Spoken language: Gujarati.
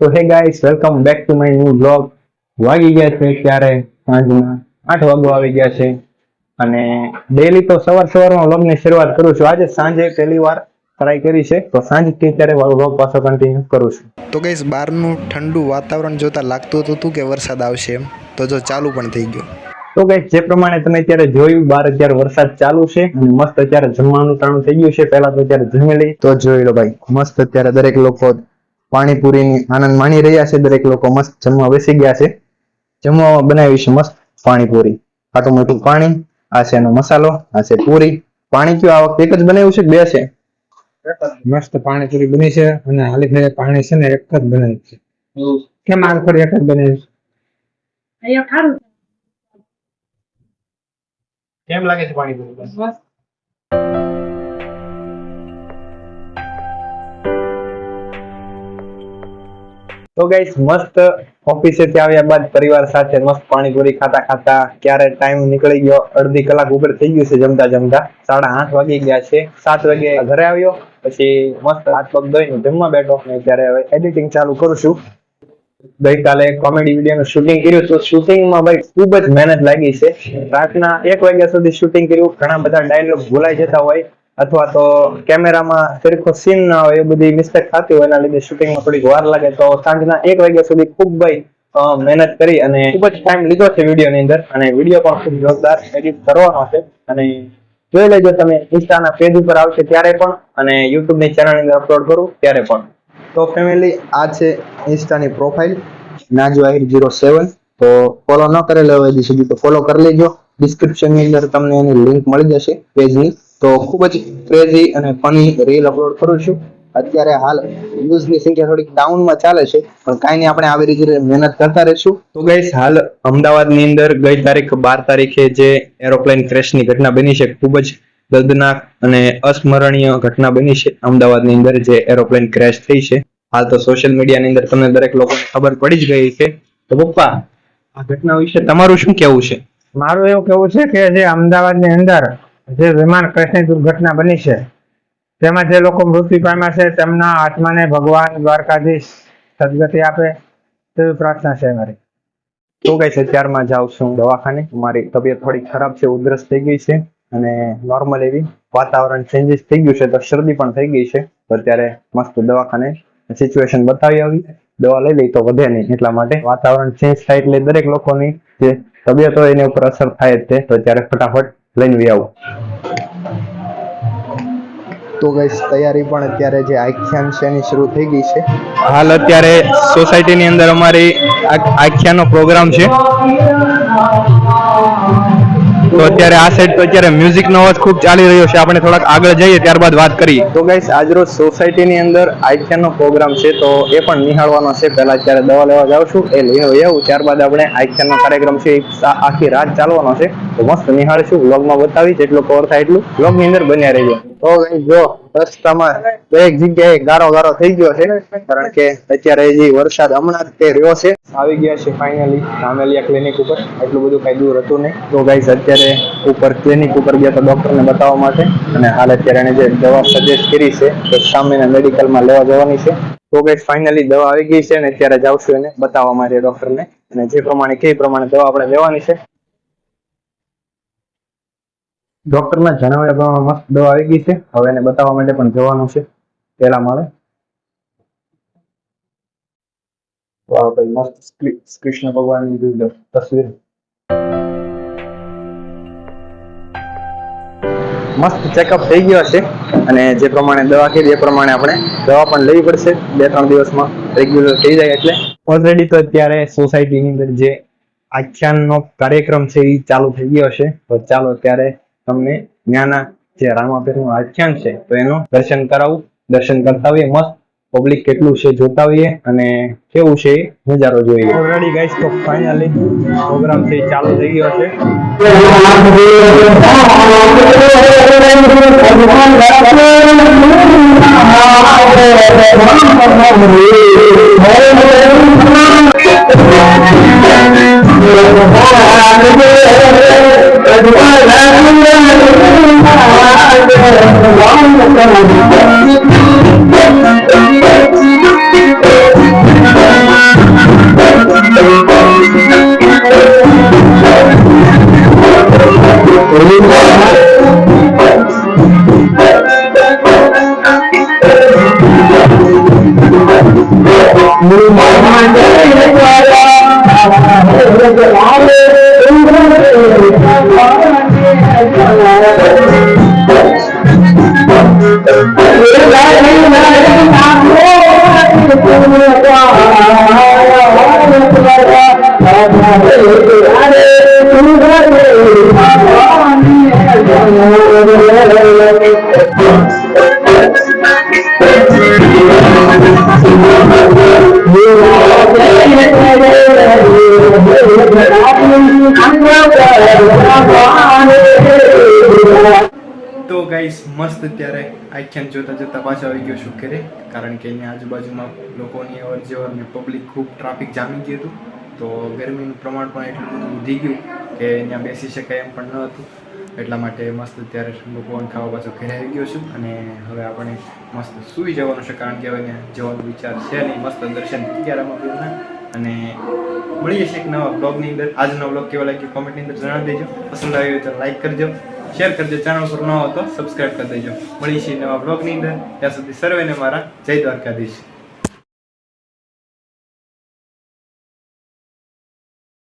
તો hey guys welcome back to my new blog વાગી ગયા છે ત્યારે સાંજના આઠ વાગો આવી ગયા છે. અને ડેલી તો સવાર સવારમાં વ્લોગની શરૂઆત કરું છું. આજે સાંજે પહેલી વાર ટ્રાય કરી છે. તો સાંજથી ત્યારે વ્લોગ પાછો કન્ટિન્યુ કરું છું. તો ગાઈસ બહારનું ઠંડુ વાતાવરણ જોતા લાગતું હતું હતું કે વરસાદ આવશે એમ? તો જો ચાલુ પણ થઈ ગયો. તો ગાઈસ જે પ્રમાણે તમે અત્યારે જોયું બહાર અત્યારે વરસાદ ચાલુ છે અને મસ્ત અત્યારે જમવાનું ટાણું થઈ ગયું છે. પહેલા તો અત્યારે જમી લઈ તો જોઈ લો ભાઈ મસ્ત અત્યારે દરેક લોકો પાણીપુરીની આનંદ માણી રહ્યા છે. દરેક લોકો મસ્ત જમવા બેસી ગયા છે. જમવા બનાવી છે મસ્ત પાણીપુરી. ખાટું મોટું પાણી આ છે એનો મસાલો આ છે પૂરી. પાણી કયું? આ વખતે એક જ બનાવ્યું છે બે છે? મસ્ત પાણીપુરી બની છે અને હાલી ફેરે પાણી છે ને એક જ બનાવ્યું છે. કેમ આ ફરી એક જ બનાવ્યું છે? કેમ લાગે છે પાણીપુરી? તો ગાઈસ મસ્ત ઓફિસેથી આવ્યા બાદ પરિવાર સાથે મસ્ત પાણીપુરી ખાતા ખાતા ક્યારે ટાઈમ નીકળી ગયો? અડધી કલાક ઉપર થઈ ગયું છે જમતા જમતા. સાડા આઠ વાગી ગયા છે. સાત વાગે ઘરે આવ્યો, પછી મસ્ત હાથ પગ ધોઈને જમવા બેઠો. ને ત્યારે હવે એડિટિંગ ચાલુ કરું છું. ગઈકાલે કોમેડી વીડિયો નું શૂટિંગ કર્યું તો શૂટિંગમાં ભાઈ ખૂબ જ મહેનત લાગી છે. રાતના એક વાગ્યા સુધી શૂટિંગ કર્યું. ઘણા બધા ડાયલોગ ભૂલાઈ જતા હોય. અથવા તો કેમેરામાં સરખો સીન ના હોય, એ બધી મિસ્ટેક થતી હોય, એના લીધે શૂટિંગમાં થોડીક વાર લાગે. તો સાંજના એક વાગ્યા સુધી ખૂબ ભાઈ મહેનત કરી અને ખૂબ જ ટાઈમ લીધો છે વીડિયો ની અંદર. અને વીડિયો પણ ખૂબ જોરદાર એડિટ કરવાનો છે. અને જોઈ લેજો તમે ઇન્સ્ટાના પેજ ઉપર આવશે ત્યારે પણ અને યુટ્યુબની ચેનલ અંદર અપલોડ કરું ત્યારે પણ. તો ફેમિલી આ છે ઇન્સ્ટાની profile Naju Ahir zero seven તો ફોલો ન કરેલો હોય હજી સુધી તો ફોલો કરી લેજો. ડિસ્ક્રિપ્શનની અંદર તમને એની લિંક મળી જશે પેજની તો ખૂબ જ ક્રેઝી અને ફની રીલ અપલોડ કરું છું. અત્યારે હાલ વ્યૂઝની સંખ્યા થોડીક ડાઉનમાં ચાલે છે પણ કાંઈ નહીં આપણે આવી રીતે મહેનત કરતા રહીશું. તો ગઈસ હાલ અમદાવાદની અંદર ગઈ તારીખ બાર તારીખે જે એરોપ્લેન ક્રેશની ઘટના બની છે ખૂબ જ દર્દનાક અને અસ્મરણીય ઘટના બની છે. અમદાવાદની અંદર જે એરોપ્લેન ક્રેશ થઈ છે હાલ તો સોશિયલ મીડિયાની અંદર તમને દરેક લોકોને ખબર પડી જ ગઈ છે. તો પપ્પા આ ઘટના વિશે તમારું શું કહેવું છે? મારું એવું કેવું છે કે જે અમદાવાદની અંદર જે વિમાન ક્રેશની દુર્ઘટના બની છે, તેમાં જે લોકો મૃત્યુ પામ્યા છે, તેમના આત્માને ભગવાન દ્વારકાધીશ સદગતિ આપે, તેવી પ્રાર્થના છે મારી. તો કઈ અત્યારમાં જાઉં છું દવાખાને. મારી તબિયત થોડી ખરાબ છે, ઉધરસ થઈ ગઈ છે અને નોર્મલ એવી વાતાવરણ ચેન્જીસ થઈ ગયું છે, તો શરદી પણ થઈ ગઈ છે. તો અત્યારે મસ્ત દવાખાને સિચ્યુએશન બતાવી આવી. દવા લઈ લઈ તો વધે નહીં એટલા માટે વાતાવરણ ચેન્જ થાય એટલે દરેક લોકોની જે તબિયત હોય એની ઉપર અસર થાય જ તે. તો અત્યારે ફટાફટ લઈને વી આવું. તો ગઈશ તૈયારી પણ અત્યારે જે આખ્યાન છે એની શરૂ થઈ ગઈ છે. હાલ અત્યારે સોસાયટીની અંદર અમારી આખ્યાનનો પ્રોગ્રામ છે. તો અત્યારે આ સાઈડ તો અત્યારે મ્યુઝિક નો અવાજ ખૂબ ચાલી રહ્યો છે. આપણે થોડાક આગળ જઈએ ત્યારબાદ વાત કરીએ. તો ગાઈસ આજરોજ સોસાયટીની અંદર આખ્યાનનો પ્રોગ્રામ છે તો એ પણ નિહાળવાનો છે. પહેલા અત્યારે દવા લેવા જાઉં છું એ લઈને આવું. ત્યારબાદ આપણે આખ્યાનનો કાર્યક્રમ છે આખી રાત ચાલવાનો છે. તો મસ્ત નિહાળીશું. વ્લોગમાં બતાવી એટલું કવર થાય એટલું. વ્લોગની અંદર બન્યા રહેજો. તો ગાઈસ જો રસ્તામાં દરેક જગ્યાએ ગારો ગારો થઈ ગયો છે કારણ કે અત્યારે જે વરસાદ હમણાં તે રહ્યો છે. આવી ગયા છે ફાઇનલી રામેલિયા ક્લિનિક ઉપર. એટલું બધું કઈ દૂર હતું નહીં. તો ગાઈસ અત્યારે ઉપર ક્લિનિક ઉપર ગયા તો ડોક્ટરને બતાવવા માટે અને હાલ અત્યારે એને જે દવા સજેસ્ટ કરી છે તો સામેના મેડિકલમાં લેવા જવાની છે. તો ગાઈસ ફાઇનલી દવા આવી ગઈ છે અને અત્યારે જાવશું એને બતાવવા માટે ડોક્ટરને અને જે પ્રમાણે કે પ્રમાણે દવા આપણે લેવાની છે ડોક્ટરના જણાવ્યા પ્રમાણે મસ્ત દવા આવી ગઈ છે. હવે એને બતાવવા માટે પણ જવાનું છે. માળે વાહ ભાઈ, મસ્ત કૃષ્ણ ભગવાનની તસવીર. મસ્ત ચેકઅપ થઈ ગયો છે. અને જે પ્રમાણે દવા કીધી એ પ્રમાણે આપણે દવા પણ લેવી પડશે. બે ત્રણ દિવસમાં રેગ્યુલર થઈ જાય એટલે. ઓલરેડી તો અત્યારે સોસાયટીની અંદર જે આખ્યાનનો કાર્યક્રમ છે, એ ચાલુ થઈ ગયો છે. તો ચાલો ત્યારે તમને ત્યાંના જે રામાપીરનું આખ્યાન છે તો એનું દર્શન કરાવું. દર્શન કરતા હોઈએ મસ્ત. પબ્લિક કેટલું છે જોતા હોઈએ અને કેવું છે એ નજારો જોઈએ. ઓલરેડી ગાઈસ તો ફાઇનલી પ્રોગ્રામ છે ચાલુ થઈ ગયો છે. Thank Move મસ્ત અત્યારે આખ્યાન જોતા જોતા પાછો આવી ગયો છું ઘરે કારણ કે અહીંયા આજુબાજુમાં લોકોની અવર જવર ને પબ્લિક ખૂબ ટ્રાફિક જામી ગયું હતું. તો ગરમીનું પ્રમાણ પણ એટલું બધું વધી ગયું કે અહીંયા બેસી શકાય એમ પણ ન હતું. એટલા માટે મસ્ત અત્યારે લોકો પવન ખાવા પાછો ઘરે આવી ગયો છું. અને હવે આપણે મસ્ત સૂઈ જવાનું છે. કારણ કે હવે અહીંયા જવાનો વિચાર છે નહીં. મસ્ત દર્શન ગયા રામાપીરના અને મળીએ છીએ એક નવા બ્લોગની અંદર. આજનો બ્લોગ કેવો લાગ્યો? કોમેન્ટની અંદર જણાવી દેજો. પસંદ આવ્યો તો લાઈક કરજો. શેર કરજો ચેનલ પર ન હો તો સબસ્ક્રાઈબ કરી દેજો. છીએ નવા બ્લોગની અંદર. ત્યાં સુધી સર્વેને મારા જય દ્વારકાધીશ.